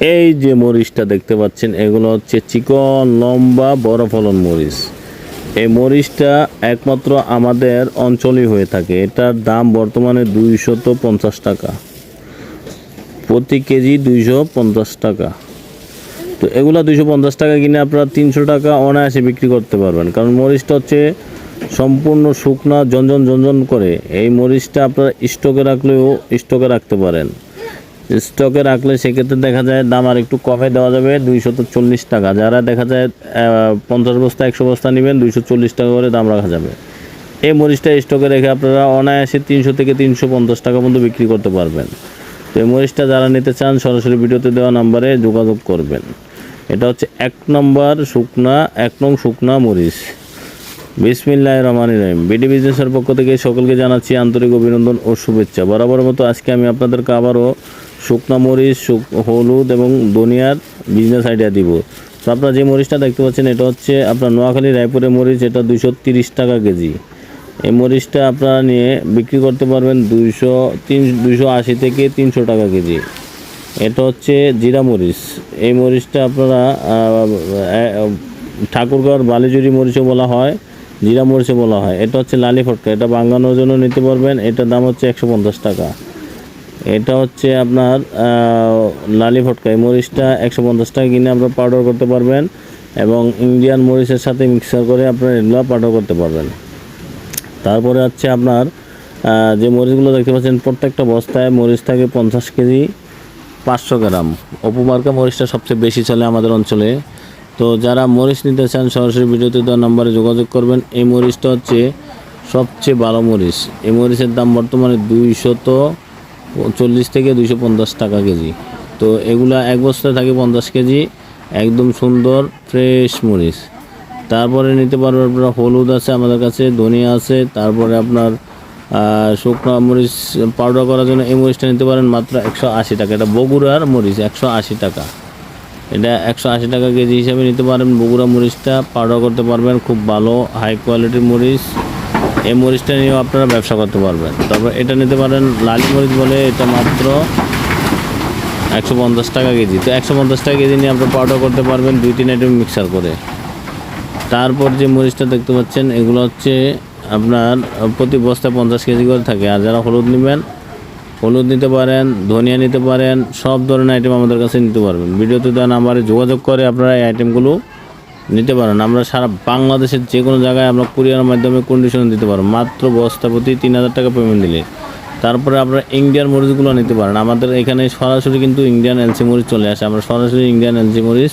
এই যে মরিচটা দেখতে পাচ্ছেন, এগুলো হচ্ছে চিকন, লম্বা, বড় ফলন মরিচ। এই মরিচটা একমাত্র আমাদের অঞ্চলই হয়ে থাকে। এটার দাম বর্তমানে দুইশত পঞ্চাশ টাকা। প্রতি কেজি দুইশো পঞ্চাশ টাকা। তো এগুলো দুইশো পঞ্চাশ টাকা কিনে আপনারা তিনশো টাকা অনায়াসে বিক্রি করতে পারবেন। কারণ মরিচটা হচ্ছে সম্পূর্ণ শুকনা জঞ্জন জঞ্জন করে। এই মরিচটা আপনারা স্টকে রাখলেও স্টকে রাখতে পারেন। স্টকে রাখলে সেক্ষেত্রে দেখা যায় দাম আর একটু কমে দেওয়া যাবে। দুইশত চল্লিশ টাকা। যারা দেখা যায় পঞ্চাশ বস্তা, একশো বস্তা নেবেন দুইশো চল্লিশ টাকা করে দাম রাখা যাবে। এই মরিচটা স্টকে রেখে আপনারা অনায়াসে তিনশো থেকে তিনশো পঞ্চাশ টাকা পর্যন্ত বিক্রি করতে পারবেন। তো এই মরিচটা যারা নিতে চান, সরাসরি ভিডিওতে দেওয়া নাম্বারে যোগাযোগ করবেন। এটা হচ্ছে এক নম্বর শুকনা, এক নং শুকনা মরিচ। বিসমিল্লাহ রহমান রহিম। বিডি বিজনেসের পক্ষ থেকে সকলকে জানাচ্ছি আন্তরিক অভিনন্দন ও শুভেচ্ছা। বরাবর মতো আজকে আমি আপনাদেরকে আবারও শুকনা মরিচ, শুক- হলুদ এবং দুনিয়ার বিজনেস আইডিয়া দিব। তো আপনারা যে মরিচটা দেখতে পাচ্ছেন, এটা হচ্ছে আপনার নোয়াখালী রায়পুরের মরিচ, এটা দুশো টাকা কেজি। এই মরিচটা আপনারা নিয়ে বিক্রি করতে পারবেন দুইশো তিন, দুইশো আশি থেকে তিনশো টাকা কেজি। এটা হচ্ছে জিরা মরিচ। এই মরিচটা আপনারা ঠাকুরগড় বালিজুরি মরিচও বলা হয়। জিরা মরিচও বলা হয়। এটা হচ্ছে লালি ফটকা। এটা বাঙ্গানোর জন্য নিতে পারবেন। এটার দাম হচ্ছে একশো পঞ্চাশ টাকা। এটা হচ্ছে আপনার লালি ফটকা। এই মরিচটা একশো পঞ্চাশ টাকা কিনে আপনার পাউডার করতে পারবেন এবং ইন্ডিয়ান মরিচের সাথে মিক্সার করে আপনার এগুলো পাউডার করতে পারবেন। তারপরে হচ্ছে আপনার যে মরিচগুলো দেখতে পাচ্ছেন, প্রত্যেকটা বস্তায় মরিচ থাকে পঞ্চাশ কেজি, পাঁচশো গ্রাম। অপমার্কা মরিচটা সবচেয়ে বেশি চলে আমাদের অঞ্চলে। তো যারা মরিচ নিতে চান, সরাসরি ভিডিওতে দেওয়া নাম্বারে যোগাযোগ করবেন। এই মরিচটা হচ্ছে সবচেয়ে ভালো মরিচ। এই মরিচের দাম বর্তমানে দুইশত চল্লিশ থেকে দুইশো পঞ্চাশ টাকা কেজি। তো এগুলা এক বস্তায় থাকে পঞ্চাশ কেজি। একদম সুন্দর, ফ্রেশ মরিচ। তারপরে নিতে পারবেন আপনার হলুদ আছে আমাদের কাছে, ধনিয়া আছে। তারপরে আপনার শুকনো মরিচ পাউডার করার জন্য এই মরিচটা নিতে পারেন মাত্র একশো আশি টাকা। এটা বগুড়ার মরিচ, একশো আশি টাকা। এটা একশো আশি টাকা কেজি হিসাবে নিতে পারেন। বগুড়া মরিচটা পাউডার করতে পারবেন, খুব ভালো হাই কোয়ালিটির মরিচ। এই মরিচটা নিয়েও আপনারা ব্যবসা করতে পারবেন। তারপর এটা নিতে পারেন, লালি মরিচ বলে এটা মাত্র একশো পঞ্চাশ টাকা কেজি। তো একশো পঞ্চাশ টাকা কেজি নিয়ে আপনারা পাউডার করতে পারবেন, দুই তিন আইটেম মিক্সার করে। তারপর যে মরিচটা দেখতে পাচ্ছেন, এগুলো হচ্ছে আপনার প্রতি বস্তায় পঞ্চাশ কেজি করে থাকে। আর যারা হলুদ নেবেন হলুদ নিতে পারেন, ধনিয়া নিতে পারেন, সব ধরনের আইটেম আমাদের কাছে নিতে পারবেন। ভিডিওতে দেওয়া নাম্বারে যোগাযোগ করে আপনারা এই আইটেমগুলো নিতে পারেন। আমরা সারা বাংলাদেশের যে কোনো জায়গায় আমরা কুরিয়ারের মাধ্যমে কন্ডিশন দিতে পারব। মাত্র বস্তা প্রতি তিন হাজার টাকা পেমেন্ট দিলে। তারপরে আপনারা ইন্ডিয়ান মরিচগুলো নিতে পারেন। আমাদের এখানে সরাসরি কিন্তু ইন্ডিয়ান এলসি মরিচ চলে আসে। আমরা সরাসরি ইন্ডিয়ান এলসি মরিচ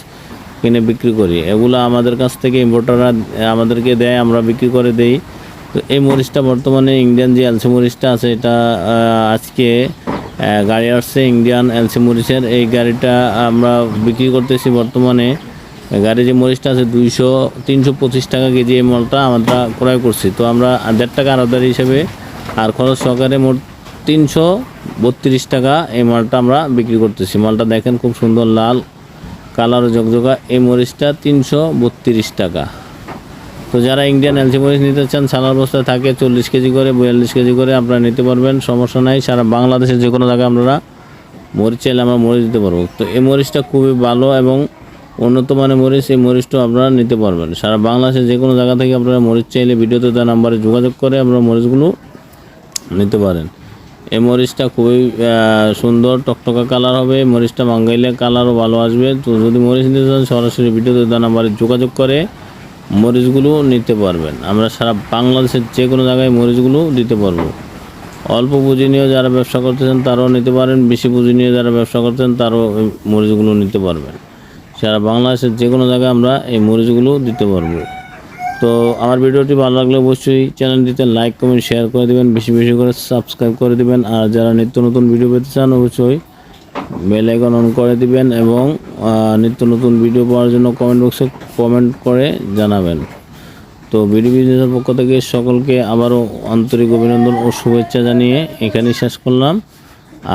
কিনে বিক্রি করি। এগুলো আমাদের কাছ থেকে ইম্পোর্টাররা আমাদেরকে দেয়, আমরা বিক্রি করে দেই। এই মরিচটা বর্তমানে ইন্ডিয়ান যে এলসি মরিচটা আছে, এটা আজকে গাড়ি আসছে ইন্ডিয়ান এলসি মরিচের। এই গাড়িটা আমরা বিক্রি করতেছি বর্তমানে গাড়ি যে মরিচটা আছে দুইশো, তিনশো পঁচিশ টাকা কেজি এই মালটা আমরা ক্রয় করছি। তো আমরা দেড় টাকা আলাদারি হিসেবে, আর খরচ সহকারে মোট তিনশো বত্রিশ টাকা এই মালটা আমরা বিক্রি করতেছি। মালটা দেখেন খুব সুন্দর লাল, কালার জকজকা এই মরিচটা তিনশো বত্রিশ টাকা। তো যারা ইন্ডিয়ান এলসি মরিচ নিতে চান সালার বস্তায় থাকে চল্লিশ কেজি করে, বিয়াল্লিশ কেজি করে, আপনারা নিতে পারবেন, সমস্যা নাই। সারা বাংলাদেশের যে কোনো জায়গায় আপনারা মরিচ চাইলে আমরা মরিচ দিতে পারব। তো এই মরিচটা খুবই ভালো এবং উন্নত মানের মরিচ, এই মরিচটাও আপনারা নিতে পারবেন। সারা বাংলাদেশের যে কোনো জায়গা থেকে আপনারা মরিচ চাইলে ভিডিওতে দেওয়া নাম্বারে যোগাযোগ করে আপনারা মরিচগুলো নিতে পারেন। এই মরিচটা খুবই সুন্দর, টকটকা কালার হবে, মরিচটা মাঙ্গাইলে কালারও ভালো আসবে। তো যদি মরিচ নিতে চান, সরাসরি ভিডিওতে দেওয়া নাম্বারে যোগাযোগ করে মরিচগুলো নিতে পারবেন। আমরা সারা বাংলাদেশের যে কোনো জায়গায় মরিচগুলো দিতে পারব। অল্প পুঁজি নিয়ে যারা ব্যবসা করতেছেন, তারাও নিতে পারেন। বেশি পুঁজি নিয়ে যারা ব্যবসা করতেন তারাও এই মরিচগুলো নিতে পারবেন। সারা বাংলাদেশের যে কোনো জায়গায় আমরা এই মরিচগুলো দিতে পারব। তো আমার ভিডিওটি ভালো লাগলে অবশ্যই চ্যানেলটিতে লাইক, কমেন্ট, শেয়ার করে দেবেন। বেশি বেশি করে সাবস্ক্রাইব করে দেবেন। আর যারা নিত্য নতুন ভিডিও পেতে চান, অবশ্যই বেল আইকন অন করে দিবেন এবং নিত্য নতুন ভিডিও পাওয়ার জন্য কমেন্ট বক্সে কমেন্ট করে জানাবেন। তো বিডি বিজনেসের পক্ষ থেকে সকলকে আবারও আন্তরিক অভিনন্দন ও শুভেচ্ছা জানিয়ে এখানেই শেষ করলাম।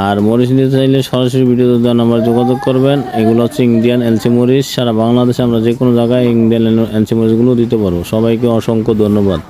আর মরিচ নিতে চাইলে সরাসরি ভিডিওতে দেওয়া নাম্বার যোগাযোগ করবেন। এগুলো হচ্ছে ইন্ডিয়ান এলসি মরিচ। সারা বাংলাদেশে আমরা যে কোনো জায়গায় ইন্ডিয়ান এলসি মরিচগুলো দিতে পারব। সবাইকে অসংখ্য ধন্যবাদ।